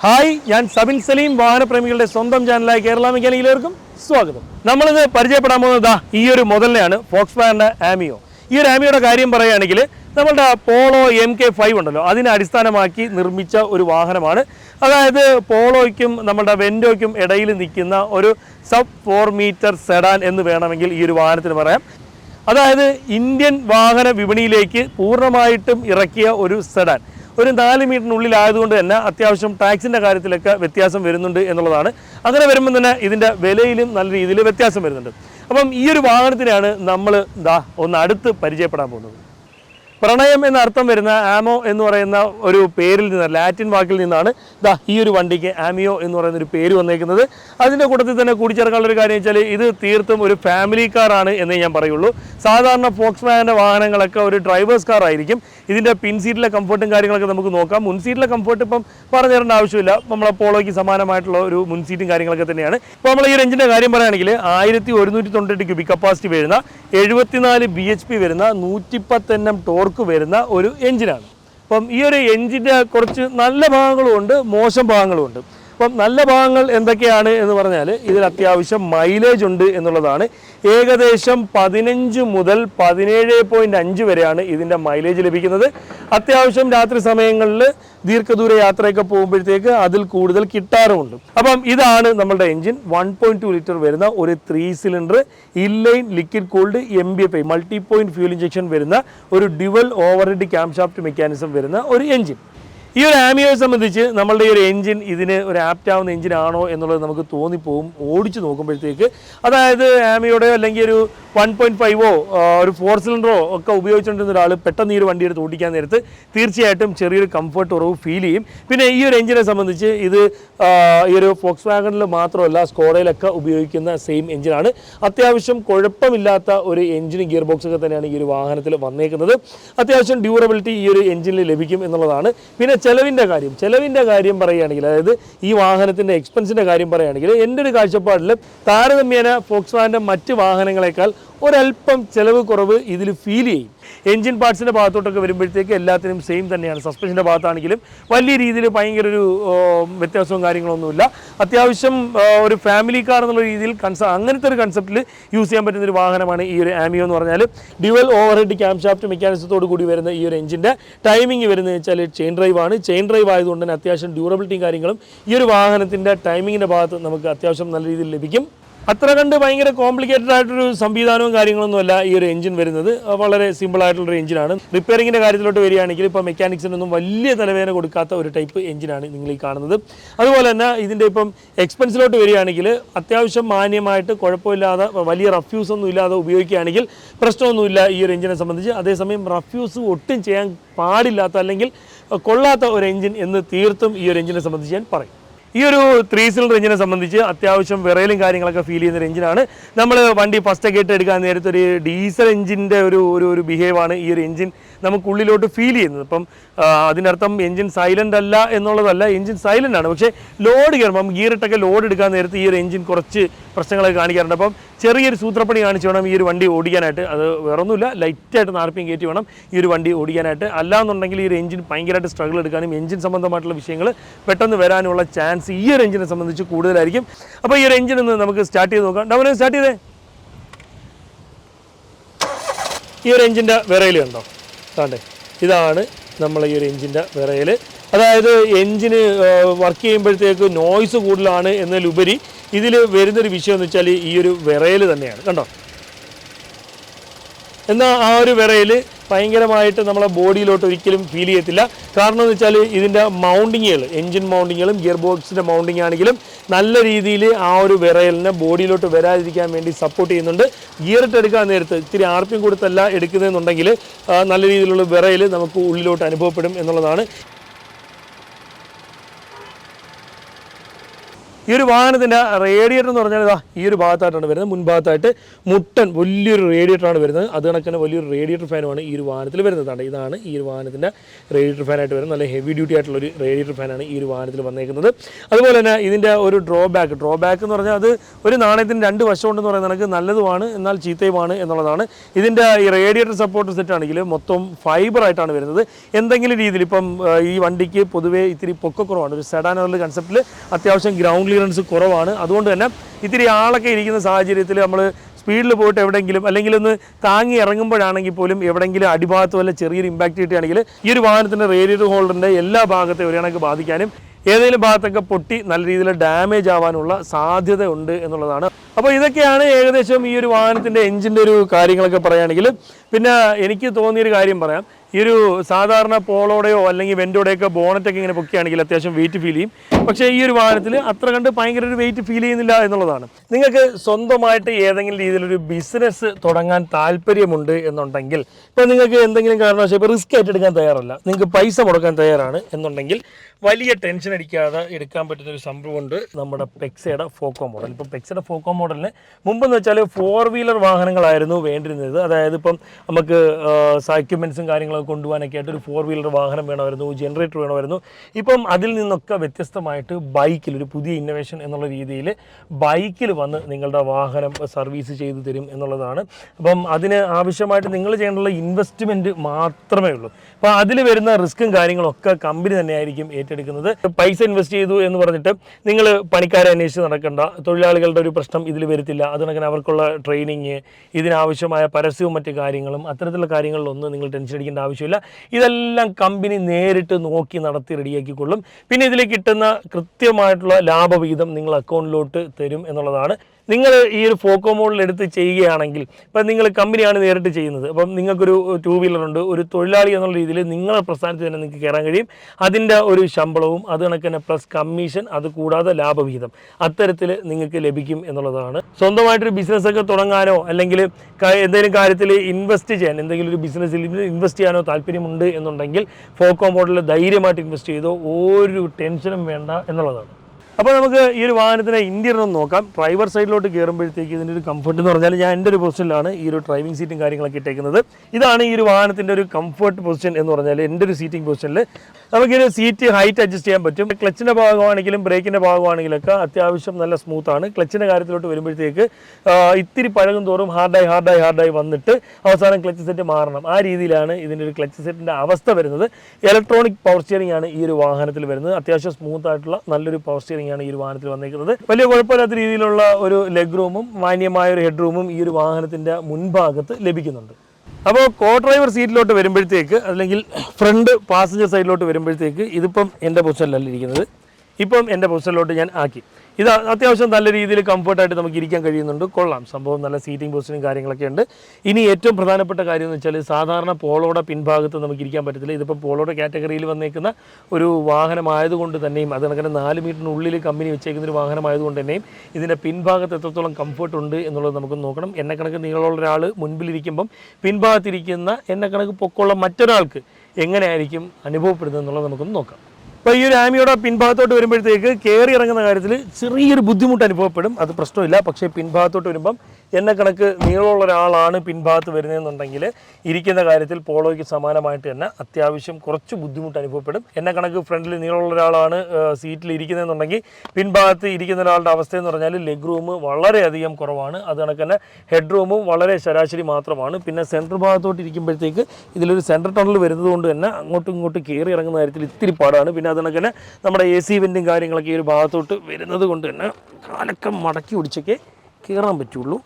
Hi ഞാൻ സബിൻ സലീം വാഹനപ്രേമികളുടെ സ്വന്തം ചാനലായ കേരള മെക്കാനിക്കിലേർക്കും സ്വാഗതം. നമ്മളിത് പരിചയപ്പെടാൻ പോകുന്നത് ഈ ഒരു മുതലിനെയാണ് ഫോക്സ് വാഗന്റെ ആമിയോ. ഈ ഒരു ആമിയോയുടെ കാര്യം പറയുകയാണെങ്കിൽ നമ്മളുടെ പോളോ എം കെ ഫൈവ് ഉണ്ടല്ലോ അതിനെ അടിസ്ഥാനമാക്കി നിർമ്മിച്ച ഒരു വാഹനമാണ്. അതായത് പോളോയ്ക്കും നമ്മുടെ വെൻഡോയ്ക്കും ഇടയിൽ നിൽക്കുന്ന ഒരു സബ് ഫോർ മീറ്റർ സെഡാൻ എന്ന് വേണമെങ്കിൽ ഈ ഒരു വാഹനത്തിന് പറയാം. അതായത് ഇന്ത്യൻ വാഹന വിപണിയിലേക്ക് പൂർണമായിട്ടും ഇറക്കിയ ഒരു സെഡാൻ. ഒരു നാല് മീറ്ററിനുള്ളിലായതുകൊണ്ട് തന്നെ അത്യാവശ്യം ടാക്സിന്റെ കാര്യത്തിലൊക്കെ വ്യത്യാസം വരുന്നുണ്ട് എന്നുള്ളതാണ്. അങ്ങനെ വരുമ്പോൾ തന്നെ ഇതിന്റെ വിലയിലും നല്ല രീതിയിൽ വ്യത്യാസം വരുന്നുണ്ട്. അപ്പം ഈ ഒരു വാഹനത്തിനാണ് നമ്മൾ എന്താ ഒന്ന് അടുത്ത് പരിചയപ്പെടാൻ പോകുന്നത്. പ്രണയം എന്ന അർത്ഥം വരുന്ന ആമോ എന്ന് പറയുന്ന ഒരു പേരിൽ നിന്ന് ലാറ്റിൻ വാക്കിൽ നിന്നാണ് ദാ ഈ ഒരു വണ്ടിക്ക് ആമിയോ എന്ന് പറയുന്ന ഒരു പേര് വന്നേക്കുന്നത്. അതിന്റെ കൂട്ടത്തിൽ തന്നെ കൂടിച്ചേർക്കാനുള്ള ഒരു കാര്യം വെച്ചാൽ ഇത് തീർത്തും ഒരു ഫാമിലി കാറാണ് എന്നേ ഞാൻ പറയുള്ളൂ. സാധാരണ ഫോക്സ് വാഗന്റെ വാഹനങ്ങളൊക്കെ ഒരു ഡ്രൈവേഴ്സ് കാർ ആയിരിക്കും. ഇതിന്റെ പിൻ സീറ്റിലെ കംഫർട്ടും കാര്യങ്ങളൊക്കെ നമുക്ക് നോക്കാം. മുൻ സീറ്റിലെ കംഫർട്ട് ഇപ്പം പറഞ്ഞു തരേണ്ട ആവശ്യമില്ല. നമ്മളെ പോളോയ്ക്ക് സമാനമായിട്ടുള്ള ഒരു മുൻ സീറ്റും കാര്യങ്ങളൊക്കെ തന്നെയാണ്. ഇപ്പോൾ നമ്മൾ ഈ ഒരു എഞ്ചിന്റെ കാര്യം പറയുകയാണെങ്കിൽ ആയിരത്തി ഒരുന്നൂറ്റി തൊണ്ണൂറ്റി ക്യൂബിക് കപ്പാസിറ്റി വരുന്ന എഴുപത്തിനാല് ബി എച്ച് പി വരുന്ന നൂറ്റിപ്പത്തെണ്ണം ടോർ ടോർക്ക് വരുന്ന ഒരു എഞ്ചിനാണ്. അപ്പം ഈ ഒരു എഞ്ചിന്റെ കുറച്ച് നല്ല ഭാഗങ്ങളുമുണ്ട് മോശം ഭാഗങ്ങളും ഉണ്ട്. അപ്പം നല്ല ഭാഗങ്ങൾ എന്തൊക്കെയാണ് എന്ന് പറഞ്ഞാൽ ഇതിൽ അത്യാവശ്യം മൈലേജ് ഉണ്ട് എന്നുള്ളതാണ്. ഏകദേശം പതിനഞ്ച് മുതൽ പതിനേഴ് പോയിന്റ് അഞ്ച് വരെയാണ് ഇതിന്റെ മൈലേജ് ലഭിക്കുന്നത്. അത്യാവശ്യം രാത്രി സമയങ്ങളിൽ ദീർഘദൂര യാത്രയൊക്കെ പോകുമ്പോഴത്തേക്ക് അതിൽ കൂടുതൽ കിട്ടാറുമുണ്ട്. അപ്പം ഇതാണ് നമ്മളുടെ engine one point two litre വരുന്ന ഒരു three cylinder inline liquid cooled M B F I multi point fuel injection വരുന്ന ഒരു ഡ്യുവൽ ഓവർഹെഡ് ക്യാംഷാഫ്റ്റ് മെക്കാനിസം വരുന്ന ഒരു എഞ്ചിൻ ഈ ഒരു ആമിയോയെ സംബന്ധിച്ച് നമ്മളുടെ ഈ ഒരു എഞ്ചിൻ ഇതിന് ഒരു ആപ്റ്റ് ആവുന്ന എഞ്ചിനാണോ എന്നുള്ളത് നമുക്ക് തോന്നിപ്പോവും ഓടിച്ചു നോക്കുമ്പോഴത്തേക്ക്. അതായത് ആമിയോടെ അല്ലെങ്കിൽ ഒരു വൺ പോയിന്റ് ഫൈവോ ഒരു ഫോർ സിലിണ്ടറോ ഒക്കെ ഉപയോഗിച്ചുകൊണ്ടിരുന്ന ഒരാൾ പെട്ടെന്ന് ഈ ഒരു വണ്ടി എടുത്ത് ഓടിക്കാൻ നേരത്ത് തീർച്ചയായിട്ടും ചെറിയൊരു കംഫർട്ട് കുറവ് ഫീൽ ചെയ്യും. പിന്നെ ഈ ഒരു എഞ്ചിനെ സംബന്ധിച്ച് ഇത് ഈ ഒരു ഫോക്സ് വാഗണിൽ മാത്രമല്ല സ്കോഡയിലൊക്കെ ഉപയോഗിക്കുന്ന സെയിം എഞ്ചിനാണ് അത്യാവശ്യം കുഴപ്പമില്ലാത്ത ഒരു എഞ്ചിന് ഗിയർ ബോക്സ് ഒക്കെ തന്നെയാണ് ഈ ഒരു വാഹനത്തിൽ വന്നേക്കുന്നത്. അത്യാവശ്യം ഡ്യൂറബിലിറ്റി ഈ ഒരു എഞ്ചിനിൽ ലഭിക്കും എന്നുള്ളതാണ്. പിന്നെ ചെലവിന്റെ കാര്യം. ചെലവിന്റെ കാര്യം പറയുകയാണെങ്കിൽ അതായത് ഈ വാഹനത്തിന്റെ എക്സ്പെൻസിന്റെ കാര്യം പറയുകയാണെങ്കിൽ എന്റെ ഒരു കാഴ്ചപ്പാടിൽ താരതമ്യേന ഫോക്സ് വാഗന്റെ മറ്റ് വാഹനങ്ങളെക്കാൾ ഒരല്പം ചിലവ് കുറവ് ഇതിൽ ഫീൽ ചെയ്യും. എഞ്ചിൻ പാർട്സിന്റെ ഭാഗത്തോട്ടൊക്കെ വരുമ്പോഴത്തേക്ക് എല്ലാത്തിനും സെയിം തന്നെയാണ്. സസ്പെൻഷന്റെ ഭാഗത്താണെങ്കിലും വലിയ രീതിയിൽ ഭയങ്കര ഒരു വ്യത്യാസവും കാര്യങ്ങളൊന്നുമില്ല. അത്യാവശ്യം ഒരു ഫാമിലി കാർ എന്നുള്ള രീതിയിൽ കൺസ അങ്ങനത്തെ ഒരു കൺസെപ്റ്റിൽ യൂസ് ചെയ്യാൻ പറ്റുന്ന ഒരു വാഹനമാണ് ഈ ഒരു ആമിയോ എന്ന് പറഞ്ഞാൽ ഡ്യുവൽ ഓവർ ഹെഡ് ക്യാംഷാഫ്റ്റ് മെക്കാനിസത്തോട് കൂടി വരുന്ന ഈ ഒരു എഞ്ചിന്റെ ടൈമിംഗ് വരുന്നത് വെച്ചാൽ ചെയിൻ ഡ്രൈവ് ആണ്. ചെയിൻ ഡ്രൈവ് ആയതുകൊണ്ട് തന്നെ അത്യാവശ്യം ഡ്യൂറബിലിറ്റിയും കാര്യങ്ങളും ഈ ഒരു വാഹനത്തിന്റെ ടൈമിങ്ങിന്റെ ഭാഗത്ത് നമുക്ക് അത്യാവശ്യം നല്ല രീതിയിൽ ലഭിക്കും. അത്ര കണ്ട് ഭയങ്കര കോംപ്ലിക്കേറ്റഡ് ആയിട്ടൊരു സംവിധാനവും കാര്യങ്ങളൊന്നുമല്ല ഈ ഒരു എഞ്ചിൻ വരുന്നത്. വളരെ സിമ്പിൾ ആയിട്ടുള്ളൊരു എഞ്ചിനാണ് റിപ്പയറിങ്ങിന്റെ കാര്യത്തിലോട്ട് വരികയാണെങ്കിൽ ഇപ്പോൾ മെക്കാനിക്സിനൊന്നും വലിയ തലവേദന കൊടുക്കാത്ത ഒരു ടൈപ്പ് എഞ്ചിനാണ് നിങ്ങൾ ഈ കാണുന്നത്. അതുപോലെ തന്നെ ഇതിന്റെ ഇപ്പം എക്സ്പെൻസിലോട്ട് വരികയാണെങ്കിൽ അത്യാവശ്യം മാന്യമായിട്ട് കുഴപ്പമില്ലാതെ വലിയ റഫ്യൂസ് ഒന്നും ഇല്ലാതെ ഉപയോഗിക്കുകയാണെങ്കിൽ പ്രശ്നമൊന്നുമില്ല ഈ ഒരു എഞ്ചിനെ സംബന്ധിച്ച്. അതേസമയം റഫ്യൂസ് ഒട്ടും ചെയ്യാൻ പാടില്ലാത്ത അല്ലെങ്കിൽ കൊള്ളാത്ത ഒരു എഞ്ചിൻ എന്ന് തീർത്തും ഈ ഒരു എഞ്ചിനെ സംബന്ധിച്ച് ഞാൻ പറയും. ഈ ഒരു ത്രീ സിലിണ്ടർ എഞ്ചിനെ സംബന്ധിച്ച് അത്യാവശ്യം വിറയലും കാര്യങ്ങളൊക്കെ ഫീൽ ചെയ്യുന്ന ഒരു എഞ്ചിനാണ് നമ്മൾ വണ്ടി ഫസ്റ്റ് ഒക്കെ ഇട്ട് എടുക്കാൻ നേരത്തെ ഒരു ഡീസൽ എഞ്ചിന്റെ ഒരു ഒരു ഒരു ബിഹേവ് ആണ് ഈ ഒരു എഞ്ചിൻ നമുക്കുള്ളിലോട്ട് ഫീൽ ചെയ്യുന്നത്. അപ്പം അതിനർത്ഥം എഞ്ചിൻ സൈലന്റ് അല്ല എന്നുള്ളതല്ല എഞ്ചിൻ സൈലന്റ് ആണ്. പക്ഷേ ലോഡ് കയറുമ്പം ഗിയർ ഇട്ടൊക്കെ ലോഡ് എടുക്കാൻ നേരത്തെ ഈ ഒരു എഞ്ചിൻ കുറച്ച് പ്രശ്നങ്ങളൊക്കെ കാണിക്കാറുണ്ട്. അപ്പം ചെറിയൊരു സൂത്രപ്പണി കാണിച്ച് വേണം ഈ ഒരു വണ്ടി ഓടിക്കാനായിട്ട്. അത് വേറൊന്നുമില്ല ലൈറ്റായിട്ട് നാർപ്പിയും കയറ്റി വേണം ഈ ഒരു വണ്ടി ഓടിക്കാനായിട്ട്. അല്ലാന്നുണ്ടെങ്കിൽ ഈ ഒരു എഞ്ചിൻ ഭയങ്കരമായിട്ട് സ്ട്രഗിൾ എടുക്കാനും എഞ്ചിൻ സംബന്ധമായിട്ടുള്ള വിഷയങ്ങൾ പെട്ടെന്ന് വരാനുള്ള ചാൻസ് ഈ ഒരു എഞ്ചിനെ സംബന്ധിച്ച് കൂടുതലായിരിക്കും. അപ്പോൾ ഈ ഒരു എഞ്ചിൻ ഒന്ന് നമുക്ക് സ്റ്റാർട്ട് ചെയ്ത് നോക്കാം. ഡൗൺ സ്റ്റാർട്ട് ചെയ്തേ. ഈ ഒരു എഞ്ചിന്റെ വിറയിൽ കണ്ടോ? താണ്ടേ ഇതാണ് നമ്മൾ ഈ ഒരു എഞ്ചിന്റെ വിറയിൽ അതായത് എഞ്ചിന് വർക്ക് ചെയ്യുമ്പോഴത്തേക്ക് നോയ്സ് കൂടുതലാണ് എന്നതിലുപരി ഇതിൽ വരുന്നൊരു വിഷയം എന്ന് വെച്ചാൽ ഈ ഒരു വിറയിൽ തന്നെയാണ്. കണ്ടോ? എന്നാൽ ആ ഒരു വിറയിൽ ഭയങ്കരമായിട്ട് നമ്മളെ ബോഡിയിലോട്ട് ഒരിക്കലും ഫീൽ ചെയ്യത്തില്ല. കാരണം എന്ന് വെച്ചാൽ ഇതിന്റെ മൗണ്ടിങ്ങുകൾ എൻജിൻ മൗണ്ടിങ്ങുകളും ഗിയർ ബോക്സിന്റെ മൗണ്ടിങ് ആണെങ്കിലും നല്ല രീതിയിൽ ആ ഒരു വിറയലിനെ ബോഡിയിലോട്ട് വരാതിരിക്കാൻ വേണ്ടി സപ്പോർട്ട് ചെയ്യുന്നുണ്ട്. ഗിയർ ഇട്ട് എടുക്കാൻ നേരത്ത് ഇത്തിരി ആർ കൊടുത്തല്ല എടുക്കുന്നതെന്നുണ്ടെങ്കിൽ നല്ല രീതിയിലുള്ള വിറയൽ നമുക്ക് ഉള്ളിലോട്ട് അനുഭവപ്പെടും എന്നുള്ളതാണ്. ഈ ഒരു വാഹനത്തിന്റെ റേഡിയേറ്റർ എന്ന് പറഞ്ഞാൽ ഇതാ ഈ ഒരു ഭാഗത്തായിട്ടാണ് വരുന്നത്. മുൻഭാഗത്തായിട്ട് മുട്ടൻ വലിയൊരു റേഡിയേറ്ററാണ് വരുന്നത്. അത് കണക്കിന് വലിയൊരു റേഡിയേറ്റർ ഫാനുമാണ് ഈ ഒരു വാഹനത്തിൽ വരുന്നതാണ് ഇതാണ് ഈ ഒരു വാഹനത്തിന്റെ റേഡിയേറ്റർ ഫാനായിട്ട് വരുന്നത്. നല്ല ഹെവി ഡ്യൂട്ടി ആയിട്ടുള്ള ഒരു റേഡിയേറ്റർ ഫാനാണ് ഈ ഒരു വാഹനത്തിൽ വന്നേക്കുന്നത്. അതുപോലെ തന്നെ ഇതിന്റെ ഒരു ഡ്രോബാക്ക് ഡ്രോബാക്ക് എന്ന് പറഞ്ഞാൽ അത് ഒരു നാണയത്തിന് രണ്ട് വശമുണ്ടെന്ന് പറയുന്നത് കണക്ക് നല്ലതുമാണ് എന്നാൽ ചീത്തയുമാണ് എന്നുള്ളതാണ്. ഇതിന്റെ ഈ റേഡിയേറ്റർ സപ്പോർട്ട് സെറ്റ് ആണെങ്കിൽ മൊത്തം ഫൈബർ ആയിട്ടാണ് വരുന്നത്. എന്തെങ്കിലും രീതിയിൽ ഇപ്പം ഈ വണ്ടിക്ക് പൊതുവേ ഇത്തിരി പൊക്കക്കുറവാണ്. ഒരു സെഡാനുള്ള കൺസെപ്റ്റിൽ അത്യാവശ്യം ഗ്രൗണ്ട് ക്ലിയറൻസ് കുറവാണ്. അതുകൊണ്ട് തന്നെ ഇത്തിരി ആളൊക്കെ ഇരിക്കുന്ന സാഹചര്യത്തിൽ നമ്മൾ സ്പീഡിൽ പോയിട്ട് എവിടെയെങ്കിലും അല്ലെങ്കിൽ ഒന്ന് താങ്ങി ഇറങ്ങുമ്പോഴാണെങ്കിൽ പോലും എവിടെയെങ്കിലും അടിഭാഗത്ത് വല്ല ചെറിയൊരു ഇമ്പാക്റ്റ് കിട്ടുകയാണെങ്കിൽ ഈ ഒരു വാഹനത്തിന്റെ റേഡിയേറ്റർ ഹോൾഡറിന്റെ എല്ലാ ഭാഗത്തെ ഒരു കണക്ക് ബാധിക്കാനും ഏതെങ്കിലും ഭാഗത്തൊക്കെ പൊട്ടി നല്ല രീതിയിൽ ഡാമേജ് ആവാനുള്ള സാധ്യത ഉണ്ട് എന്നുള്ളതാണ് അപ്പോൾ ഇതൊക്കെയാണ് ഏകദേശം ഈ ഒരു വാഹനത്തിന്റെ എഞ്ചിന്റെ ഒരു കാര്യങ്ങളൊക്കെ പറയുകയാണെങ്കിൽ. പിന്നെ എനിക്ക് തോന്നിയൊരു കാര്യം പറയാം. ഈ ഒരു സാധാരണ പോളോടെയോ അല്ലെങ്കിൽ വെന്റോടെയൊക്കെ ബോണറ്റൊക്കെ ഇങ്ങനെ പൊക്കിയാണെങ്കിൽ അത്യാവശ്യം വെയിറ്റ് ഫീൽ ചെയ്യും. പക്ഷേ ഈ ഒരു വാഹനത്തിൽ അത്ര കണ്ട് ഭയങ്കര ഒരു വെയിറ്റ് ഫീൽ ചെയ്യുന്നില്ല എന്നുള്ളതാണ്. നിങ്ങൾക്ക് സ്വന്തമായിട്ട് ഏതെങ്കിലും രീതിയിലൊരു ബിസിനസ് തുടങ്ങാൻ താല്പര്യമുണ്ട് എന്നുണ്ടെങ്കിൽ ഇപ്പോൾ നിങ്ങൾക്ക് എന്തെങ്കിലും കാരണവശാൽ ഇപ്പോൾ റിസ്ക് ഏറ്റെടുക്കാൻ തയ്യാറല്ല. നിങ്ങൾക്ക് പൈസ മുടക്കാൻ തയ്യാറാണ് എന്നുണ്ടെങ്കിൽ വലിയ ടെൻഷൻ അടിക്കാതെ എടുക്കാൻ പറ്റുന്ന ഒരു സംഭവമുണ്ട് നമ്മുടെ പെക്സയുടെ ഫോക്കോ മോഡൽ ഇപ്പോൾ പെക്സയുടെ ഫോക്കോ മോഡലിന്. മുമ്പെന്ന് വെച്ചാൽ ഫോർ വീലർ വാഹനങ്ങളായിരുന്നു വേണ്ടിയിരുന്നത് അതായത് ഇപ്പം നമുക്ക് സാക്യുമെൻസും കാര്യങ്ങളൊക്കെ കൊണ്ടുപോകാനൊക്കെ ആയിട്ട് ഒരു ഫോർ വീലർ വാഹനം വേണമായിരുന്നു ജനറേറ്റർ വേണമായിരുന്നു. ഇപ്പം അതിൽ നിന്നൊക്കെ വ്യത്യസ്തമായിട്ട് ബൈക്കിൽ ഒരു പുതിയ ഇന്നോവേഷൻ എന്നുള്ള രീതിയിൽ ബൈക്കിൽ വന്ന് നിങ്ങളുടെ വാഹനം സർവീസ് ചെയ്തു തരും എന്നുള്ളതാണ്. അപ്പം അതിന് ആവശ്യമായിട്ട് നിങ്ങൾ ചെയ്യേണ്ടുള്ള ഇൻവെസ്റ്റ്മെന്റ് മാത്രമേ ഉള്ളൂ. അപ്പോൾ അതിൽ വരുന്ന റിസ്ക്കും കാര്യങ്ങളൊക്കെ കമ്പനി തന്നെയായിരിക്കും ഏറ്റെടുക്കുന്നത്. പൈസ ഇൻവെസ്റ്റ് ചെയ്തു എന്ന് പറഞ്ഞിട്ട് നിങ്ങൾ പണിക്കാരെ അന്വേഷിച്ച് നടക്കേണ്ട. തൊഴിലാളികളുടെ ഒരു പ്രശ്നം ഇതിൽ വരത്തില്ല. അത് കണക്കിന് അവർക്കുള്ള ട്രെയിനിങ് ഇതിനാവശ്യമായ പരസ്യവും മറ്റു കാര്യങ്ങളും അത്തരത്തിലുള്ള കാര്യങ്ങളിലൊന്നും നിങ്ങൾ ടെൻഷൻ അടിക്കേണ്ട ആവശ്യമില്ല. ഇതെല്ലാം കമ്പനി നേരിട്ട് നോക്കി നടത്തി റെഡിയാക്കിക്കൊള്ളും. പിന്നെ ഇതിൽ കിട്ടുന്ന കൃത്യമായിട്ടുള്ള ലാഭവിഹിതം നിങ്ങൾ അക്കൗണ്ടിലോട്ട് തരും എന്നുള്ളതാണ് നിങ്ങൾ ഈ ഒരു ഫോക്കോ മോഡിൽ എടുത്ത് ചെയ്യുകയാണെങ്കിൽ ഇപ്പം നിങ്ങൾ കമ്പനിയാണ് നേരിട്ട് ചെയ്യുന്നത്. അപ്പം നിങ്ങൾക്കൊരു ടൂ വീലർ ഉണ്ട് ഒരു തൊഴിലാളി എന്നുള്ള രീതിയിൽ നിങ്ങളെ പ്രസ്ഥാനത്ത് തന്നെ നിങ്ങൾക്ക് കയറാൻ കഴിയും. അതിന്റെ ഒരു ശമ്പളവും അത് കണക്ക് തന്നെ പ്ലസ് കമ്മീഷൻ അത് കൂടാതെ ലാഭവിഹിതം. അത്തരത്തിൽ നിങ്ങൾക്ക് ലഭിക്കും എന്നുള്ളതാണ്. സ്വന്തമായിട്ടൊരു ബിസിനസ്സൊക്കെ തുടങ്ങാനോ അല്ലെങ്കിൽ എന്തെങ്കിലും കാര്യത്തിൽ ഇൻവെസ്റ്റ് ചെയ്യാൻ എന്തെങ്കിലും ഒരു ബിസിനസ്സിൽ ഇൻവെസ്റ്റ് ചെയ്യാനോ താല്പര്യമുണ്ട് എന്നുണ്ടെങ്കിൽ ഫോക്കോ മോഡലിൽ ധൈര്യമായിട്ട് ഇൻവെസ്റ്റ് ചെയ്തോ ഒരു ടെൻഷനും വേണ്ട എന്നുള്ളതാണ്. അപ്പോൾ നമുക്ക് ഈ ഒരു വാഹനത്തിനെ ഇന്റീരിയർ ഒന്ന് നോക്കാം. ഡ്രൈവർ സൈഡിലോട്ട് കയറുമ്പോഴത്തേക്ക് ഇതിന്റെ ഒരു കംഫർട്ട് എന്ന് പറഞ്ഞാൽ ഞാൻ എന്റെ ഒരു പൊസിഷനിലാണ് ഈ ഒരു ഡ്രൈവിംഗ് സീറ്റും കാര്യങ്ങളൊക്കെ ഇട്ടേക്കുന്നത്. ഇതാണ് ഈ ഒരു വാഹനത്തിന്റെ ഒരു കംഫർട്ട് പൊസിഷൻ എന്ന് പറഞ്ഞാൽ എന്റെ ഒരു സീറ്റിംഗ് പൊസിഷനിൽ നമുക്കൊരു സീറ്റ് ഹൈറ്റ് അഡ്ജസ്റ്റ് ചെയ്യാൻ പറ്റും. ക്ലച്ചിന്റെ ഭാഗമാണെങ്കിലും ബ്രേക്കിന്റെ ഭാഗമാണെങ്കിലൊക്കെ അത്യാവശ്യം നല്ല സ്മൂത്താണ് ക്ലച്ചിന്റെ കാര്യത്തിലോട്ട് വരുമ്പോഴത്തേക്ക് ഇത്തിരി പഴകും തോറും ഹാർഡായി ഹാർഡായി ഹാർഡായി വന്നിട്ട് അവസാനം ക്ലച്ച് സെറ്റ് മാറണം. ആ രീതിയിലാണ് ഇതിന്റെ ഒരു ക്ലച്ച് സെറ്റിന്റെ അവസ്ഥ വരുന്നത്. ഇലക്ട്രോണിക് പവർ സ്റ്റിയറിംഗ് ആണ് ഈ ഒരു വാഹനത്തിൽ വരുന്നത്. അത്യാവശ്യം സ്മൂത്ത് ആയിട്ടുള്ള നല്ലൊരു പവർ സ്റ്റിയറിംഗ് ആണ് ഈ ഒരു വാഹനത്തിൽ വന്നിരിക്കുന്നത് വലിയ കുഴപ്പമില്ലാത്ത രീതിയിലുള്ള ഒരു ലെഗ് റൂമും മാന്യമായ ഒരു ഹെഡ് റൂമും ഈ ഒരു വാഹനത്തിന്റെ മുൻഭാഗത്ത് ലഭിക്കുന്നുണ്ട്. അപ്പോൾ കോ ഡ്രൈവർ സീറ്റിലോട്ട് വരുമ്പോഴത്തേക്ക് അല്ലെങ്കിൽ ഫ്രണ്ട് പാസഞ്ചർ സൈഡിലോട്ട് വരുമ്പോഴത്തേക്ക് ഇതിപ്പം എന്റെ പൊസിഷനിലല്ല ഇരിക്കുന്നത്. ഇപ്പം എന്റെ പൊസിഷനിലോട്ട് ഞാൻ ആക്കി. ഇത് അത്യാവശ്യം നല്ല രീതിയിൽ കംഫർട്ടായിട്ട് നമുക്ക് ഇരിക്കാൻ കഴിയുന്നുണ്ട്. കൊള്ളാം. സംഭവം നല്ല സീറ്റിംഗ് പൊസിഷനും കാര്യങ്ങളൊക്കെ ഉണ്ട്. ഇനി ഏറ്റവും പ്രധാനപ്പെട്ട കാര്യം എന്ന് വെച്ചാൽ സാധാരണ പോളോയുടെ പിൻഭാഗത്ത് നമുക്ക് ഇരിക്കാൻ പറ്റത്തില്ല. ഇതിപ്പോൾ പോളോയുടെ കാറ്റഗറിയിൽ വന്നേക്കുന്ന ഒരു വാഹനമായതുകൊണ്ട് തന്നെയും അത് കണക്കിന് നാല് മീറ്ററിനുള്ളിൽ കമ്പനി വെച്ചേക്കുന്ന ഒരു വാഹനമായതുകൊണ്ട് തന്നെയും ഇതിന്റെ പിൻഭാഗത്ത് എത്രത്തോളം കംഫർട്ട് ഉണ്ട് എന്നുള്ളത് നമുക്ക് നോക്കണം. എന്നെ കണക്ക് നീളമുള്ള ഒരാൾ മുൻപിലിരിക്കുമ്പം പിൻഭാഗത്തിരിക്കുന്ന എന്നെ കണക്ക് പൊക്കമുള്ള മറ്റൊരാൾക്ക് എങ്ങനെയായിരിക്കും അനുഭവപ്പെടുന്നത് എന്നുള്ളത് നമുക്കൊന്ന് നോക്കാം. അപ്പോൾ ഈ ഒരു ആമിയുടെ പിൻഭാഗത്തോട്ട് വരുമ്പോഴത്തേക്ക് കയറി ഇറങ്ങുന്ന കാര്യത്തിൽ ചെറിയൊരു ബുദ്ധിമുട്ട് അനുഭവപ്പെടും. അത് പ്രശ്നമില്ല. പക്ഷേ പിൻഭാഗത്തോട്ട് വരുമ്പം എന്നെ കണക്ക് നീളമുള്ള ഒരാളാണ് പിൻഭാഗത്ത് വരുന്നതെന്നുണ്ടെങ്കിൽ ഇരിക്കുന്ന കാര്യത്തിൽ പോളോയ്ക്ക് സമാനമായിട്ട് തന്നെ അത്യാവശ്യം കുറച്ച് ബുദ്ധിമുട്ട് അനുഭവപ്പെടും. എന്നെ കണക്ക് ഫ്രണ്ടിൽ നീളമുള്ള ഒരാളാണ് സീറ്റിൽ ഇരിക്കുന്നതെന്നുണ്ടെങ്കിൽ പിൻഭാഗത്ത് ഇരിക്കുന്ന ഒരാളുടെ അവസ്ഥ എന്ന് പറഞ്ഞാൽ ലെഗ് റൂം വളരെയധികം കുറവാണ്. അത് കണക്ക് തന്നെ ഹെഡ് റൂമും വളരെ ശരാശരി മാത്രമാണ്. പിന്നെ സെൻട്രൽ ഭാഗത്തോട്ട് ഇരിക്കുമ്പോഴത്തേക്ക് ഇതിലൊരു സെൻട്രൽ ടണൽ വരുന്നത് കൊണ്ട് തന്നെ അങ്ങോട്ടും ഇങ്ങോട്ടും കയറി ഇറങ്ങുന്ന കാര്യത്തിൽ ഇത്തിരി പാടാണ്. പിന്നെ അത് കണക്ക് തന്നെ നമ്മുടെ എ സി വെന്റും കാര്യങ്ങളൊക്കെ ഈ ഒരു ഭാഗത്തോട്ട് വരുന്നത് കൊണ്ട് തന്നെ കാലൊക്കെ മടക്കി ഒടിച്ചൊക്കെ കയറാൻ പറ്റുള്ളൂ.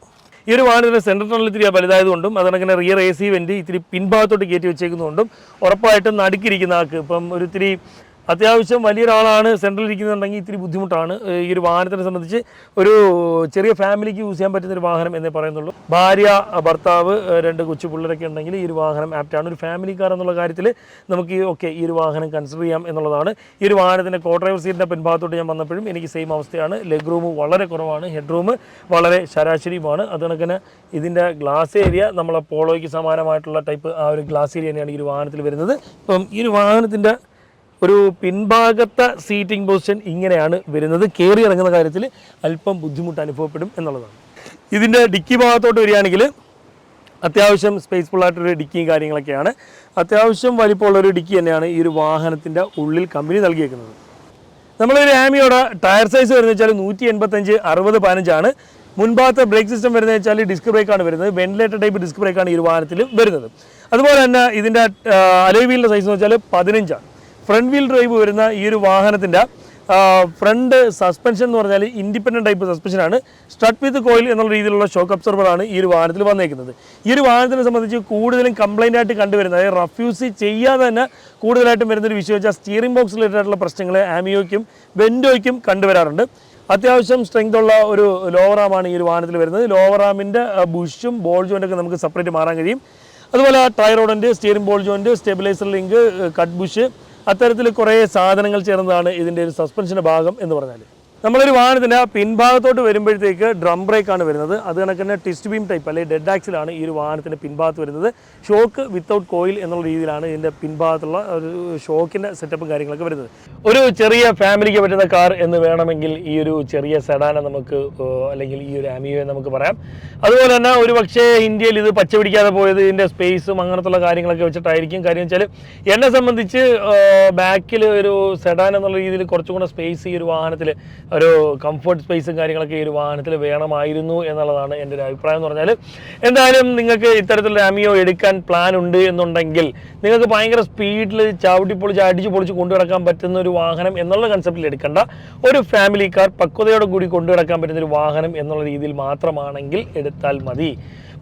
ഈ ഒരു വാഹനത്തിന് സെൻട്രൽ ടണൽ ഇത്തിരി വലുതായതുകൊണ്ടും അതങ്ങനെ റിയർ എ സി വെന്റ് ഇത്തിരി പിൻഭാഗത്തോട്ട് കയറ്റി വെച്ചേക്കുന്നതുകൊണ്ടും ഉറപ്പായിട്ടും നടുക്കിരിക്കുന്ന ആൾക്ക് ഇപ്പം ഒരു ഇത്തിരി അത്യാവശ്യം വലിയൊരാളാണ് സെൻട്രൽ ഇരിക്കുന്നുണ്ടെങ്കിൽ ഇത്തിരി ബുദ്ധിമുട്ടാണ്. ഈ ഒരു വാഹനത്തിനെ സംബന്ധിച്ച് ഒരു ചെറിയ ഫാമിലിക്ക് യൂസ് ചെയ്യാൻ പറ്റുന്ന ഒരു വാഹനം എന്നേ പറയുന്നുള്ളൂ. ഭാര്യ ഭർത്താവ് രണ്ട് കൊച്ചു പിള്ളേരൊക്കെ ഉണ്ടെങ്കിൽ ഈ ഒരു വാഹനം ആപ്റ്റാണ് ഒരു ഫാമിലി കാർ എന്നുള്ള കാര്യത്തിൽ നമുക്ക് ഓക്കെ ഈ ഒരു വാഹനം കൺസിഡർ ചെയ്യാം എന്നുള്ളതാണ്. ഈ ഒരു വാഹനത്തിന്റെ കോ ഡ്രൈവർ സീറ്റിന്റെ പിൻഭാഗത്തോട്ട് ഞാൻ വന്നപ്പോഴും എനിക്ക് സെയിം അവസ്ഥയാണ്. ലെഗ് റൂം വളരെ കുറവാണ്. ഹെഡ് റൂം വളരെ ശരാശരിയുമാണ്. അത് കണക്കിന് ഇതിന്റെ ഗ്ലാസ് ഏരിയ നമ്മളെ പോളോയ്ക്ക് സമാനമായിട്ടുള്ള ടൈപ്പ് ആ ഒരു ഗ്ലാസ് ഏരിയ തന്നെയാണ് ഈ ഒരു വാഹനത്തിൽ വരുന്നത്. ഇപ്പം ഈ ഒരു വാഹനത്തിന്റെ ഒരു പിൻഭാഗത്തെ സീറ്റിംഗ് പൊസിഷൻ ഇങ്ങനെയാണ് വരുന്നത്. കയറി ഇറങ്ങുന്ന കാര്യത്തിൽ അല്പം ബുദ്ധിമുട്ട് അനുഭവപ്പെടും എന്നുള്ളതാണ്. ഇതിന്റെ ഡിക്കി ഭാഗത്തോട്ട് വരികയാണെങ്കിൽ അത്യാവശ്യം സ്പേസ്ഫുൾ ആയിട്ടൊരു ഡിക്കിയും കാര്യങ്ങളൊക്കെയാണ്. അത്യാവശ്യം വലിപ്പമുള്ള ഒരു ഡിക്കി തന്നെയാണ് ഈ ഒരു വാഹനത്തിന്റെ ഉള്ളിൽ കമ്പനി നൽകിയേക്കുന്നത്. നമ്മളൊരു ആമിയോടെ ടയർ സൈസ് വരുന്നത് വെച്ചാൽ നൂറ്റി എൺപത്തഞ്ച് അറുപത് പതിനഞ്ചാണ്. മുൻഭാഗത്തെ ബ്രേക്ക് സിസ്റ്റം വരുന്നത് വെച്ചാൽ ഡിസ്ക് ബ്രേക്കാണ് വരുന്നത്. വെന്റിലേറ്റർ ടൈപ്പ് ഡിസ്ക് ബ്രേക്കാണ് ഈ ഒരു വാഹനത്തിൽ വരുന്നത്. അതുപോലെ തന്നെ ഇതിന്റെ അലോയ് സൈസ് എന്ന് വെച്ചാൽ പതിനഞ്ചാണ്. ഫ്രണ്ട് വീൽ ഡ്രൈവ് വരുന്ന ഈ ഒരു വാഹനത്തിന്റെ ഫ്രണ്ട് സസ്പെൻഷൻ എന്ന് പറഞ്ഞാൽ ഇൻഡിപെൻഡന്റ് ടൈപ്പ് സസ്പെൻഷനാണ് സ്ട്രട്ട് വിത്ത് കോയിൽ എന്നുള്ള രീതിയിലുള്ള ഷോക്ക് അബ്സർവറാണ് ഈ ഒരു വാഹനത്തിൽ വന്നേക്കുന്നത്. ഈ ഒരു വാഹനത്തിനെ സംബന്ധിച്ച് കൂടുതലും കംപ്ലൈന്റ് ആയിട്ട് കണ്ടുവരുന്നത് അതായത് റഫ്യൂസ് ചെയ്യാതെ തന്നെ കൂടുതലായിട്ടും വരുന്നൊരു വിഷയം വെച്ചാൽ സ്റ്റിയറിംഗ് ബോക്സ് റിലേറ്റഡ് പ്രശ്നങ്ങൾ ആമിയോയ്ക്കും വെൻഡോയ്ക്കും കണ്ടുവരാറുണ്ട്. അത്യാവശ്യം സ്ട്രെങ്ത് ഉള്ള ഒരു ലോവർ ആമാണ് ഈ ഒരു വാഹനത്തിൽ വരുന്നത്. ലോവർ ആമിന്റെ ബുഷും ബോൾ ജോയിന്റൊക്കെ നമുക്ക് സെപ്പറേറ്റ് മാറാൻ കഴിയും. അതുപോലെ tyre ഓടന്റ് steering ball joint stabiliser link cut bush അത്തരത്തിൽ കുറേ സാധനങ്ങൾ ചേർന്നതാണ് ഇതിന്റെ ഒരു സസ്പെൻഷന്റെ ഭാഗം എന്ന് പറഞ്ഞാൽ നമ്മളൊരു വാഹനത്തിന്റെ ആ പിൻഭാഗത്തോട്ട് വരുമ്പോഴത്തേക്ക് ഡ്രം ബ്രേക്കാണ് വരുന്നത്. അത് കണക്ക് തന്നെ ടിസ്റ്റ് ബീം ടൈപ്പ് അല്ലെങ്കിൽ ഡെഡ് ആക്സിലാണ് ഈ ഒരു വാഹനത്തിന്റെ പിൻഭാഗത്ത് വരുന്നത്. ഷോക്ക് വിത്തൗട്ട് കോയിൽ എന്നുള്ള രീതിയിലാണ് ഇതിന്റെ പിൻഭാഗത്തുള്ള ഒരു ഷോക്കിന്റെ സെറ്റപ്പും കാര്യങ്ങളൊക്കെ വരുന്നത്. ഒരു ചെറിയ ഫാമിലിക്ക് പറ്റുന്ന കാർ എന്ന് വേണമെങ്കിൽ ഈ ഒരു ചെറിയ സെഡാനെ നമുക്ക് അല്ലെങ്കിൽ ഈ ഒരു ആമിയോയെ നമുക്ക് പറയാം. അതുപോലെ തന്നെ ഒരു പക്ഷേ ഇന്ത്യയിൽ ഇത് പച്ച പിടിക്കാതെ പോയത് ഇതിന്റെ സ്പേസും അങ്ങനത്തുള്ള കാര്യങ്ങളൊക്കെ വെച്ചിട്ടായിരിക്കും. കാര്യം വെച്ചാൽ എന്നെ സംബന്ധിച്ച് ബാക്കിൽ ഒരു സെഡാൻ എന്നുള്ള രീതിയിൽ കുറച്ചും കൂടെ സ്പേസ് ഈ ഒരു വാഹനത്തിൽ ഒരു കംഫർട്ട് സ്പേസും കാര്യങ്ങളൊക്കെ ഈ ഒരു വാഹനത്തിൽ വേണമായിരുന്നു എന്നുള്ളതാണ് എന്റെ ഒരു അഭിപ്രായം എന്ന് പറഞ്ഞാൽ എന്തായാലും നിങ്ങൾക്ക് ഇത്തരത്തിലുള്ള ആമിയോ എടുക്കാൻ പ്ലാൻ ഉണ്ട് എന്നുണ്ടെങ്കിൽ നിങ്ങൾക്ക് ഭയങ്കര സ്പീഡിൽ ചവിട്ടി പൊളിച്ച് അടിച്ച് പൊളിച്ച് കൊണ്ടു നടക്കാൻ പറ്റുന്ന ഒരു വാഹനം എന്നുള്ള കൺസെപ്റ്റിൽ എടുക്കേണ്ട. ഒരു ഫാമിലി കാർ പക്വതയോടെ കൂടി കൊണ്ടുനടക്കാൻ പറ്റുന്ന ഒരു വാഹനം എന്നുള്ള രീതിയിൽ മാത്രമാണെങ്കിൽ എടുത്താൽ മതി.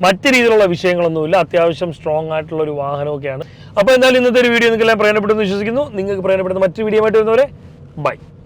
മറ്റു രീതിയിലുള്ള വിഷയങ്ങളൊന്നുമില്ല. അത്യാവശ്യം സ്ട്രോങ് ആയിട്ടുള്ള ഒരു വാഹനമൊക്കെയാണ്. അപ്പോൾ എന്തായാലും ഇന്നത്തെ ഒരു വീഡിയോ നിങ്ങൾക്ക് എല്ലാം പ്രയോജനപ്പെടുന്നു വിശ്വസിക്കുന്നു. നിങ്ങൾക്ക് പ്രയോജനപ്പെടുന്ന മറ്റു വീഡിയോ ആയിട്ട് വരുന്നവരെ ബൈ